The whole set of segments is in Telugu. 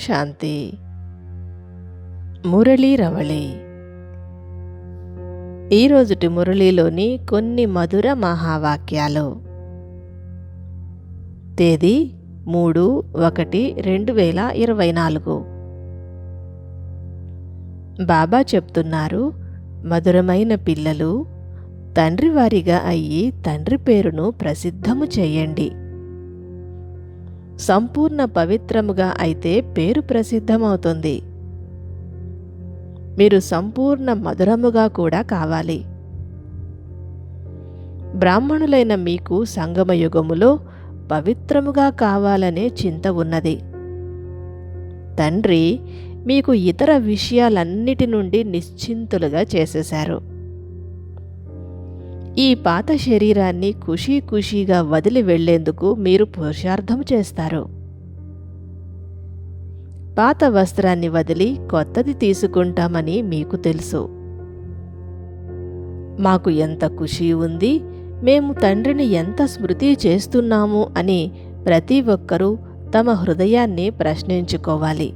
శాంతి. మురళీ రవళి. ఈరోజుటి మురళీలోని కొన్ని మధుర మహావాక్యాలు. తేదీ మూడు ఒకటి రెండు వేల ఇరవై నాలుగు. బాబా చెప్తున్నారు మధురమైన పిల్లలు తండ్రి వారిగా అయ్యి తండ్రి పేరును ప్రసిద్ధము చేయండి. సంపూర్ణ పవిత్రముగా అయితే పేరు ప్రసిద్ధమవుతుంది. మీరు సంపూర్ణ మధురముగా కూడా కావాలి. బ్రాహ్మణులైన మీకు సంగమయుగములో పవిత్రముగా కావాలనే చింత ఉన్నది. తండ్రి మీకు ఇతర విషయాలన్నిటి నుండి నిశ్చింతులుగా చేసేశారు. ఈ పాత శరీరాన్ని ఖుషీ ఖుషీగా వదిలి వెళ్ళేందుకు మీరు పురుషార్థం చేస్తారు. పాత వస్త్రాన్ని వదిలి కొత్తది తీసుకుంటామని మీకు తెలుసు. మాకు ఎంత ఖుషీ ఉంది మేము తండ్రిని ఎంత స్మృతి చేస్తున్నాము అని ప్రతి ఒక్కరూ తమ హృదయాన్ని ప్రశ్నించుకోవాలి.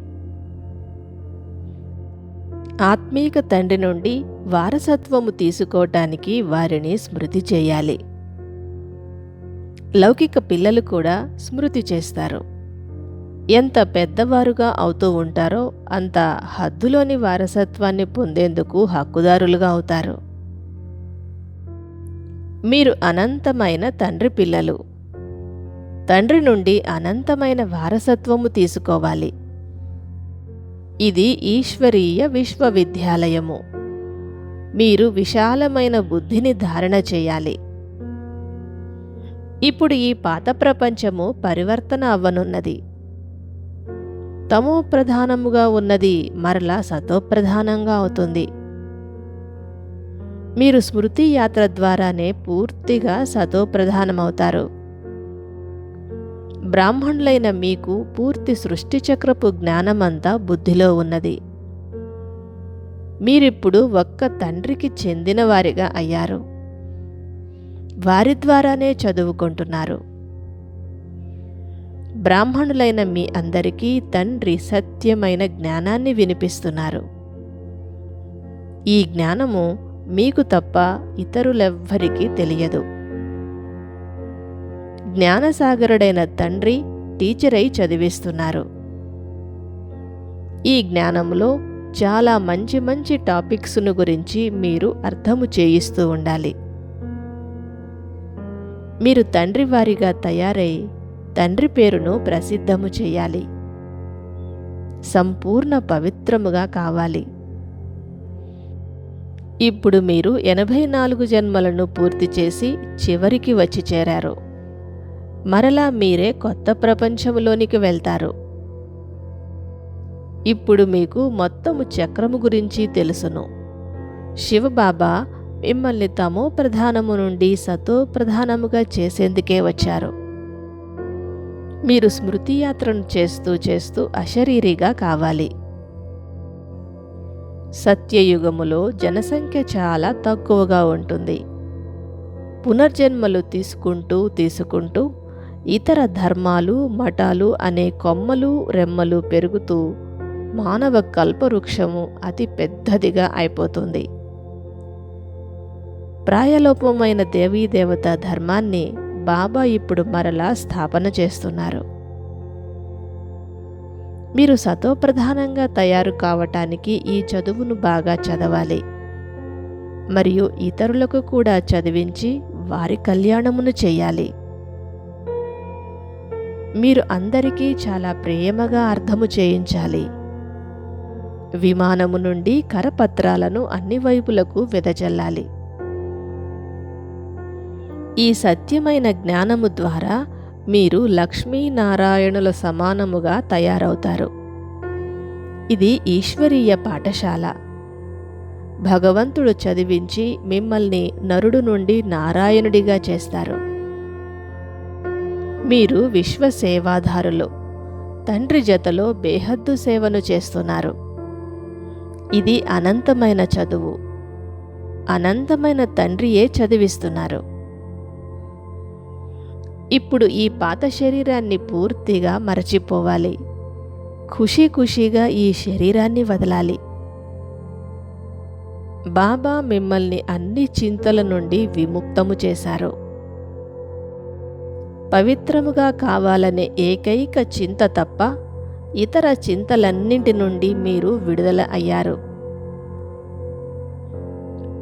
ఆత్మీక తండ్రి నుండి వారసత్వము తీసుకోవటానికి వారిని స్మృతి చేయాలి. లౌకిక పిల్లలు కూడా స్మృతి చేస్తారు. ఎంత పెద్దవారుగా అవుతూ ఉంటారో అంత హద్దులోని వారసత్వాన్ని పొందేందుకు హక్కుదారులుగా అవుతారు. మీరు అనంతమైన తండ్రి పిల్లలు. తండ్రి నుండి అనంతమైన వారసత్వము తీసుకోవాలి. ఇది ఈశ్వరీయ విశ్వవిద్యాలయము. మీరు విశాలమైన బుద్ధిని ధారణ చేయాలి. ఇప్పుడు ఈ పాత ప్రపంచము పరివర్తన అవ్వనున్నది. తమో ప్రధానముగా ఉన్నది మరలా సతోప్రధానంగా అవుతుంది. మీరు స్మృతి యాత్ర ద్వారానే పూర్తిగా సతోప్రధానమవుతారు. బ్రాహ్మణులైన మీకు పూర్తి సృష్టి చక్రపు జ్ఞానమంతా బుద్ధిలో ఉన్నది. మీరిప్పుడు ఒక్క తండ్రికి చెందినవారిగా అయ్యారు. వారి ద్వారానే చదువుకుంటున్నారు. బ్రాహ్మణులైన మీ అందరికీ తండ్రి సత్యమైన జ్ఞానాన్ని వినిపిస్తున్నారు. ఈ జ్ఞానము మీకు తప్ప ఇతరులెవ్వరికీ తెలియదు. జ్ఞానసాగరుడైన తండ్రి టీచరై చదివిస్తున్నారు. ఈ జ్ఞానంలో చాలా మంచి మంచి టాపిక్స్ను గురించి మీరు అర్థము చేయిస్తూ ఉండాలి. మీరు తండ్రి వారిగా తయారై తండ్రి పేరును ప్రసిద్ధము చేయాలి. సంపూర్ణ పవిత్రముగా కావాలి. ఇప్పుడు మీరు ఎనభై నాలుగు జన్మలను పూర్తి చేసి చివరికి వచ్చి చేరారు. మరలా మీరే కొత్త ప్రపంచంలోనికి వెళ్తారు. ఇప్పుడు మీకు మొత్తము చక్రము గురించి తెలుసును. శివబాబా మిమ్మల్ని తమో ప్రధానము నుండి సతో ప్రధానముగా చేసేందుకే వచ్చారు. మీరు స్మృతి యాత్రను చేస్తూ చేస్తూ అశరీరిగా కావాలి. సత్యయుగములో జనసంఖ్య చాలా తక్కువగా ఉంటుంది. పునర్జన్మలు తీసుకుంటూ తీసుకుంటూ ఇతర ధర్మాలు మఠాలు అనే కొమ్మలు రెమ్మలు పెరుగుతూ మానవ కల్పవృక్షము అతి పెద్దదిగా అయిపోతుంది. ప్రాయలోపమైన దేవీదేవత ధర్మాన్ని బాబా ఇప్పుడు మరలా స్థాపన చేస్తున్నారు. మీరు సతోప్రధానంగా తయారు కావటానికి ఈ చదువును బాగా చదవాలి. మరియు ఇతరులకు కూడా చదివించి వారి కళ్యాణమును చేయాలి. మీరు అందరికీ చాలా ప్రేమగా అర్థము చేయించాలి. విమానము నుండి కరపత్రాలను అన్ని వైపులకు వెదజల్లాలి. ఈ సత్యమైన జ్ఞానము ద్వారా మీరు లక్ష్మీనారాయణుల సమానముగా తయారవుతారు. ఇది ఈశ్వరీయ పాఠశాల. భగవంతుడు చదివించి మిమ్మల్ని నరుడు నుండి నారాయణుడిగా చేస్తారు. మీరు విశ్వసేవాధారులు. తండ్రి జతలో బేహద్దు సేవను చేస్తున్నారు. ఇది అనంతమైన చదువు. అనంతమైన తండ్రియే చదివిస్తున్నారు. ఇప్పుడు ఈ పాత శరీరాన్ని పూర్తిగా మరచిపోవాలి. ఖుషీ ఖుషీగా ఈ శరీరాన్ని వదలాలి. బాబా మిమ్మల్ని అన్ని చింతల నుండి విముక్తము చేశారు. పవిత్రముగా కావాలనే ఏకైక చింత తప్ప ఇతర చింతలన్నింటి నుండి మీరు విడుదల అయ్యారు.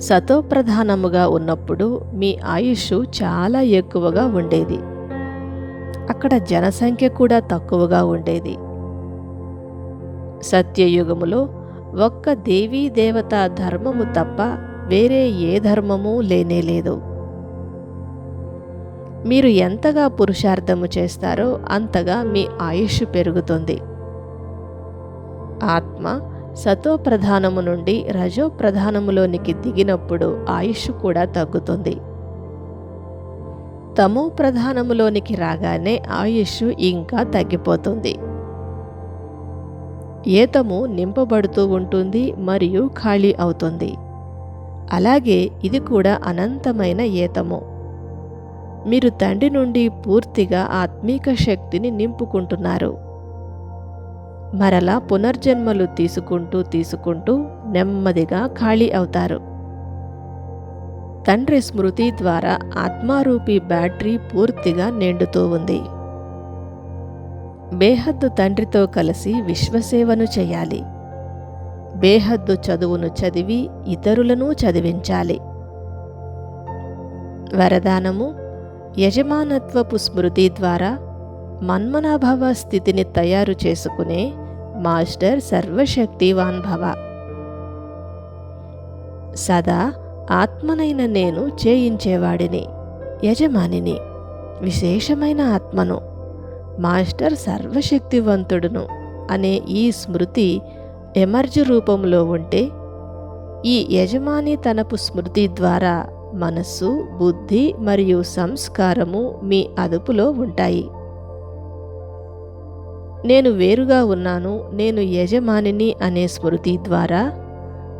సతోప్రధానముగా ఉన్నప్పుడు మీ ఆయుష్ చాలా ఎక్కువగా ఉండేది. అక్కడ జనసంఖ్య కూడా తక్కువగా ఉండేది. సత్యయుగములో ఒక్క దేవీ దేవతా ధర్మము తప్ప వేరే ఏ ధర్మము లేనేలేదు మీరు ఎంతగా పురుషార్థము చేస్తారో అంతగా మీ ఆయుష్ పెరుగుతుంది. ఆత్మ సతో ప్రధానము నుండి రజో ప్రధానములోనికి దిగినప్పుడు ఆయుష్ కూడా తగ్గుతుంది. తమో ప్రధానములోనికి రాగానే ఆయుష్ ఇంకా తగ్గిపోతుంది. ఏతము నింపబడుతూ ఉంటుంది మరియు ఖాళీ అవుతుంది. అలాగే ఇది కూడా అనంతమైన ఏతము. మీరు తండ్రి నుండి పూర్తిగా ఆత్మీక శక్తిని నింపుకుంటున్నారు. మరలా పునర్జన్మలు తీసుకుంటూ తీసుకుంటూ నెమ్మదిగా ఖాళీ అవుతారు. తండ్రి స్మృతి ద్వారా ఆత్మారూపి బ్యాటరీ పూర్తిగా నిండుతూ ఉంది. బేహద్దు తండ్రితో కలిసి విశ్వసేవను చేయాలి. బేహద్దు చదువును చదివి ఇతరులను చదివించాలి. వరదానము యజమానత్వపు స్మృతి ద్వారా మన్మనాభవ స్థితిని తయారు చేసుకునే మాస్టర్ సర్వశక్తివాన్ భవ. సదా ఆత్మనైన నేను చేయించేవాడిని యజమానిని విశేషమైన ఆత్మను మాస్టర్ సర్వశక్తివంతుడును అనే ఈ స్మృతి ఎమర్జ్ రూపంలో ఉంటే ఈ యజమాని తనపు స్మృతి ద్వారా మనస్సు బుద్ధి మరియు సంస్కారము మీ అదుపులో ఉంటాయి. నేను వేరుగా ఉన్నాను నేను యజమానిని అనే స్మృతి ద్వారా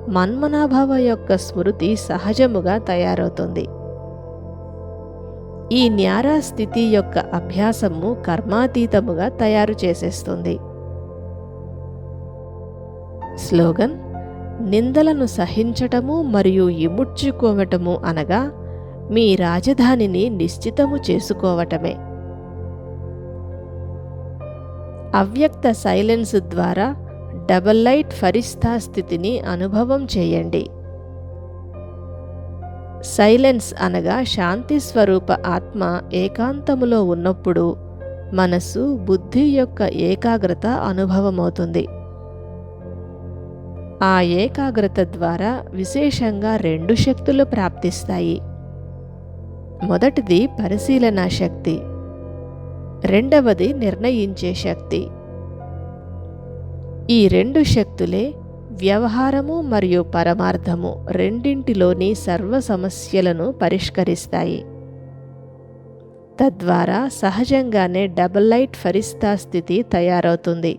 మన్మనాభావ యొక్క స్మృతి సహజముగా తయారవుతుంది. ఈ న్యారా స్థితి యొక్క అభ్యాసము కర్మాతీతముగా తయారు చేసేస్తుంది. స్లోగన్ నిందలను సహించటము మరియు ఇముడ్చుకోవటము అనగా మీ రాజధానిని నిశ్చితము చేసుకోవటమే. అవ్యక్త సైలెన్స్ ద్వారా డబల్ లైట్ ఫరిస్తా స్థితిని అనుభవం చేయండి. సైలెన్స్ అనగా శాంతి స్వరూప ఆత్మ ఏకాంతములో ఉన్నప్పుడు మనసు బుద్ధి యొక్క ఏకాగ్రత అనుభవమవుతుంది. ఆ ఏకాగ్రత ద్వారా విశేషంగా రెండు శక్తులు ప్రాప్తిస్తాయి. మొదటిది పరిశీలన శక్తి. రెండవది నిర్ణయించే శక్తి. ఈ రెండు శక్తులే వ్యవహారము మరియు పరమార్థము రెండింటిలోని సర్వ సమస్యలను పరిష్కరిస్తాయి. తద్వారా సహజంగానే డబల్ లైట్ ఫరిస్తా స్థితి తయారవుతుంది.